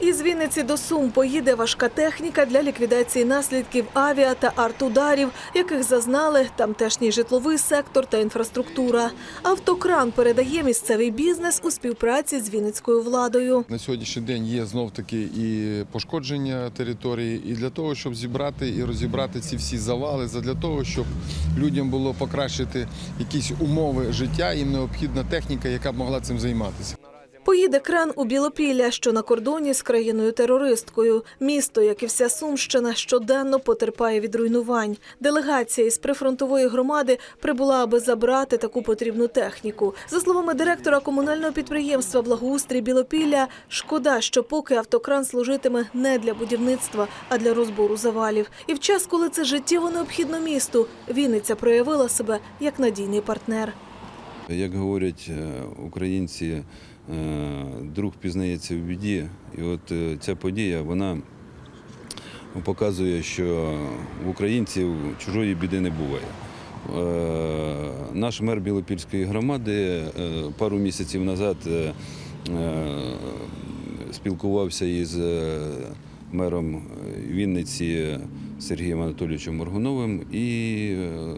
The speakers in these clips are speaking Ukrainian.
Із Вінниці до Сум поїде важка техніка для ліквідації наслідків авіа та артударів, яких зазнали тамтешній житловий сектор та інфраструктура. Автокран передає місцевий бізнес у співпраці з вінницькою владою. На сьогоднішній день є знов таки і пошкодження території, і для того, щоб зібрати і розібрати ці всі завали, для того, щоб людям було покращити якісь умови життя, їм необхідна техніка, яка б могла цим займатися. Поїде кран у Білопілля, що на кордоні з країною-терористкою. Місто, як і вся Сумщина, щоденно потерпає від руйнувань. Делегація із прифронтової громади прибула, аби забрати таку потрібну техніку. За словами директора комунального підприємства Благоустрій Білопілля, шкода, що поки автокран служитиме не для будівництва, а для розбору завалів. І в час, коли це життєво необхідно місту, Вінниця проявила себе як надійний партнер. Як говорять е, українці, е, друг пізнається в біді. І от е, ця подія вона показує, що в українців чужої біди не буває. Е, Наш мер Білопільської громади е, пару місяців назад е, е, спілкувався із е, мером Вінниці Сергієм Анатолійовичем Моргуновим і е,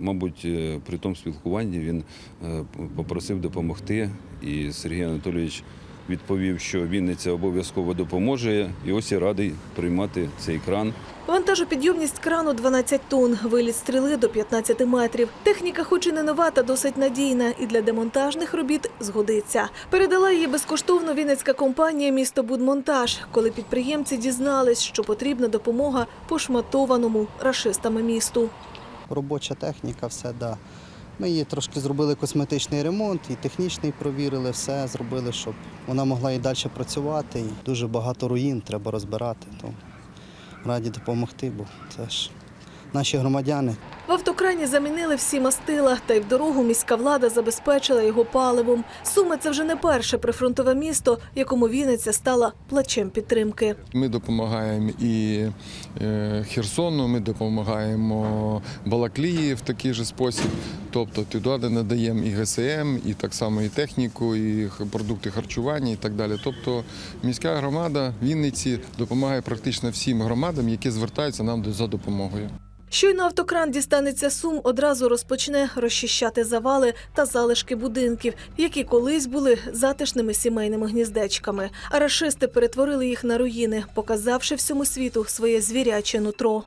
Мабуть, е, при тому спілкуванні він е, попросив допомогти, і Сергій Анатолійович відповів, що Вінниця обов'язково допоможе, і ось я радий приймати цей кран. Вантажопідйомність крану 12 тонн, виліт стріли до 15 метрів. Техніка, хоч і не нова, та досить надійна, і для демонтажних робіт згодиться. Передала її безкоштовно вінницька компанія «Місто Будмонтаж», коли підприємці дізнались, що потрібна допомога пошматованому рашистами місту. Робоча техніка, все да. Ми її трошки зробили косметичний ремонт і технічний провірили, все зробили, щоб вона могла і далі працювати. І дуже багато руїн треба розбирати. То раді допомогти, бо це ж наші громадяни. В автокрані замінили всі мастила, та й в дорогу міська влада забезпечила його паливом. Суми це вже не перше прифронтове місто, якому Вінниця стала плачем підтримки. Ми допомагаємо і е, Херсону, ми допомагаємо Балаклії в такий же спосіб. Тобто туди надаємо і ГСМ, і так само і техніку, і продукти харчування, і так далі. Тобто міська громада Вінниці допомагає практично всім громадам, які звертаються нам за допомогою. Щойно автокран дістанеться сум, одразу розпочне розчищати завали та залишки будинків, які колись були затишними сімейними гніздечками. А рашисти перетворили їх на руїни, показавши всьому світу своє звіряче нутро.